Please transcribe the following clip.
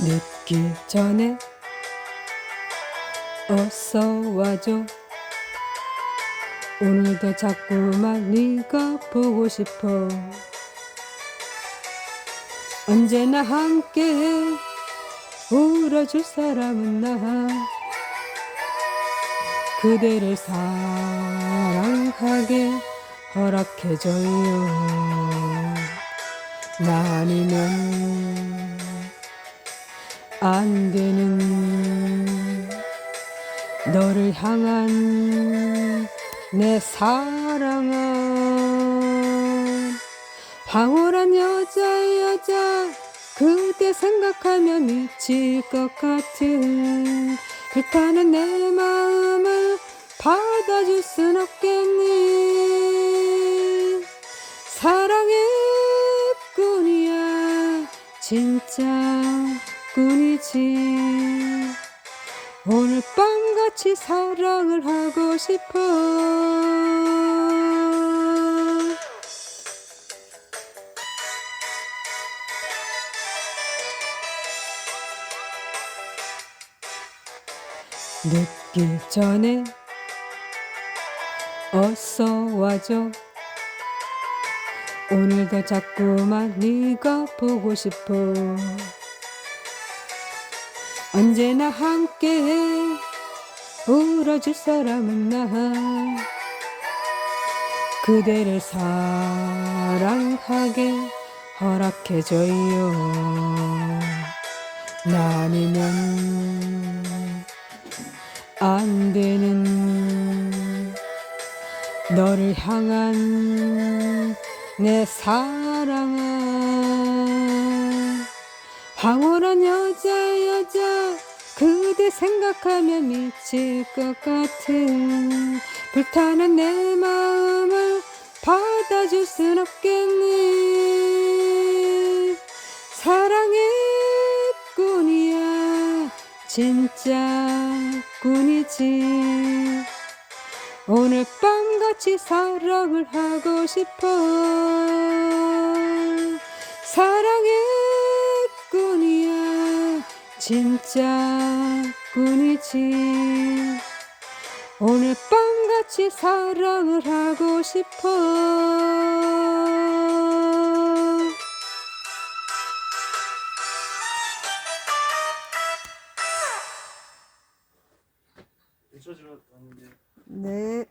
늦기 전에 어서 와줘. 오늘도 자꾸만 네가 보고 싶어. 언제나 함께 울어줄 사람은 나. 그대를 사랑하게 허락해줘요. 나 아니면 안 되는 너를 향한 내 사랑은 황홀한 여자 여자 그대 생각하면 미칠 것 같은 불타는 내 마음을 받아줄 순 없겠니? 사랑의 꾼이야 진짜 꾼이지. 오늘 밤같이 사랑을 하고 싶어. 늦기 전에 어서 와줘. 오늘도 자꾸만 네가 보고 싶어 언제나 함께 울어줄 사람은 나. 그대를 사랑하게 허락해줘요. 나 아니면 안 되는 너를 향한 내 사랑은 황홀한 여자 여자 생각하면 미칠 것 같은 불타는 내 마음을 받아줄 순 없겠니? 사랑의 꾼이야. 진짜 꾼이지. 오늘 밤같이 사랑을 하고 싶어. 사랑의 꾼이야. 진짜 꾼이지. 오늘 밤같이 사랑을 하고 싶어. 네